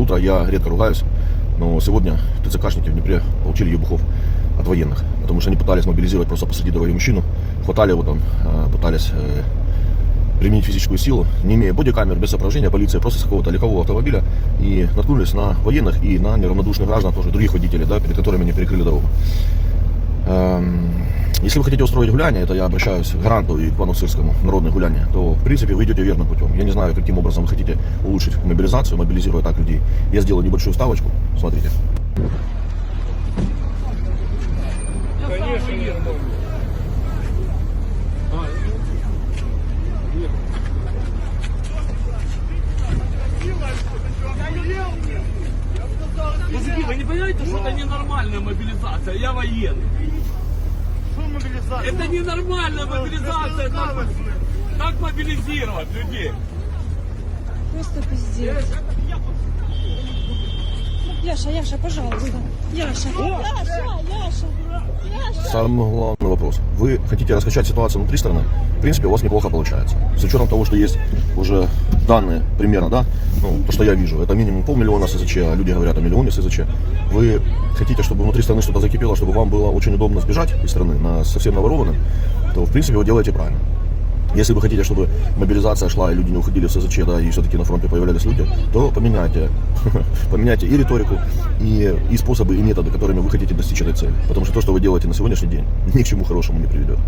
утро, я редко ругаюсь, но сегодня ТЦКшники в Днепре получили ебухов от военных, потому что они пытались мобилизировать просто посреди дороги мужчину, хватали его там, э, пытались э, применить физическую силу, не имея бодикамер, без сопровождения полиции, просто с какого-то легкового автомобиля и наткнулись на военных и на неравнодушных граждан, тоже других водителей, да, перед которыми они перекрыли дорогу. Если вы хотите устроить гуляние, это я обращаюсь к Гаранту и к пану Сырскому, народное гуляние, то, в принципе, вы идете верным путем. Я не знаю, каким образом вы хотите улучшить мобилизацию, мобилизируя так людей. Я сделаю небольшую ставочку, смотрите. Конечно, нет. Вы не понимаете, что это ненормальная мобилизация? Я военный. Мобилизация? Это ненормальная мобилизация. Так, так мобилизировать людей. Просто пиздец. Яша, Яша, пожалуйста. Яша, Яша, Яша, Яша. Самый главный вопрос. Вы хотите раскачать ситуацию внутри страны? В принципе, у вас неплохо получается. С учетом того, что есть уже данные примерно, да, ну, то, что я вижу, это минимум полмиллиона СЗЧ, а люди говорят о миллионе СЗЧ. Вы хотите, чтобы внутри страны что-то закипело, чтобы вам было очень удобно сбежать из страны на совсем наворованным, то, в принципе, вы делаете правильно. Если вы хотите, чтобы мобилизация шла и люди не уходили в СЗЧ, да, и все-таки на фронте появлялись люди, то поменяйте, поменяйте и риторику, и, и способы, и методы, которыми вы хотите достичь этой цели. Потому что то, что вы делаете на сегодняшний день, ни к чему хорошему не приведет.